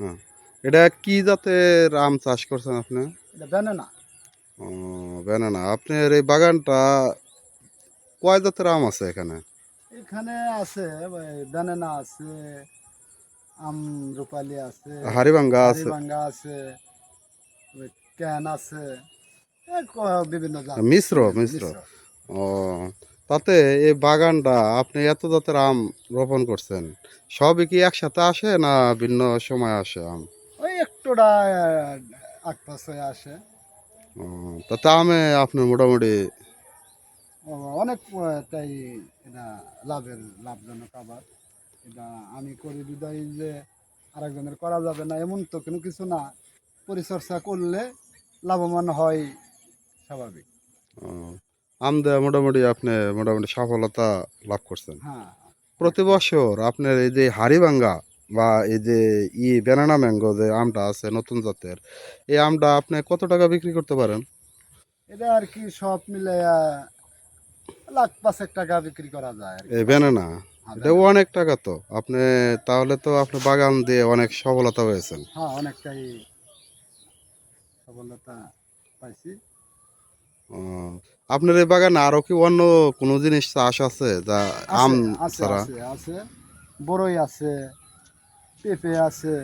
হ্যাঁ এটা কি জাতের আম চাষ করছেন আপনি এটা ব্যানানা ও বেনানা আপনার এই বাগানটা কয় জাতের আম আছে এখানে এখানে আছে ব্যানানা আছে আম রূপালি আছে হাড়িভাঙ্গা আছে ভাঙ্গা আছে ওই ক্যান আছে এ ক- বিভিন্ন জাত মিশ্র মিশ্র ও তাতে এই বাগানটা আপনি এত জাতের আম রোপণ করছেন সবই কি একসাথে আসে না ভিন্ন সময় আসে আম? ওই একটুটা আট হয়ে আসে। তাতে আমে আপনি মোটামুটি ও, অনেক তাই এটা লাভের লাভজনক আবার এটা আমি করি বিদায় যে আরেকজনের করা যাবে না এমন তো কোনো কিছু না। পরিচর্যা করলে লাভবান হয় স্বাভাবিক। ও, আম দেওয়া মোটামুটি আপনি মোটামুটি সফলতা লাভ করছেন। হ্যাঁ। প্রতি বছর আপনার এই যে হাড়িভাঙ্গা বা এই যে ই ব্যানানা ম্যাঙ্গো যে আমটা আছে নতুন জাতের এই আমটা আপনি কত টাকা বিক্রি করতে পারেন? এটা আর কি সব মিলে লাখ পাঁচেক টাকা বিক্রি করা যায় এই ব্যানানা হ্যাঁ, এটাও অনেক টাকা তো। আপনি তাহলে তো আপনি বাগান দিয়ে অনেক সফলতা হয়েছেন হ্যাঁ অনেকটাই সফলতা পাইছি। আপনার এই বাগানে আরও কি অন্য কোনো জিনিস চাষ আছে যা আম আছে, আছে ছাড়া? আছে আছে। বড়ই আছে পেঁপে আছে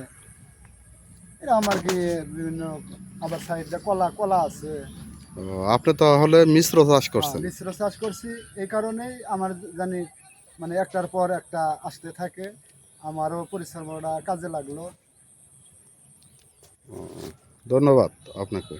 এরকম আর কি বিভিন্ন আবার সাইডে কলা কলা আছে। ও, আপনি তাহলে মিশ্র চাষ করছেন? হ্যাঁ, মিশ্র চাষ করছি। এই কারণেই আমার জানি মানে একটার পর একটা আসতে থাকে। আমারও পরিশ্রমটা কাজে লাগল। ধন্যবাদ আপনাকে।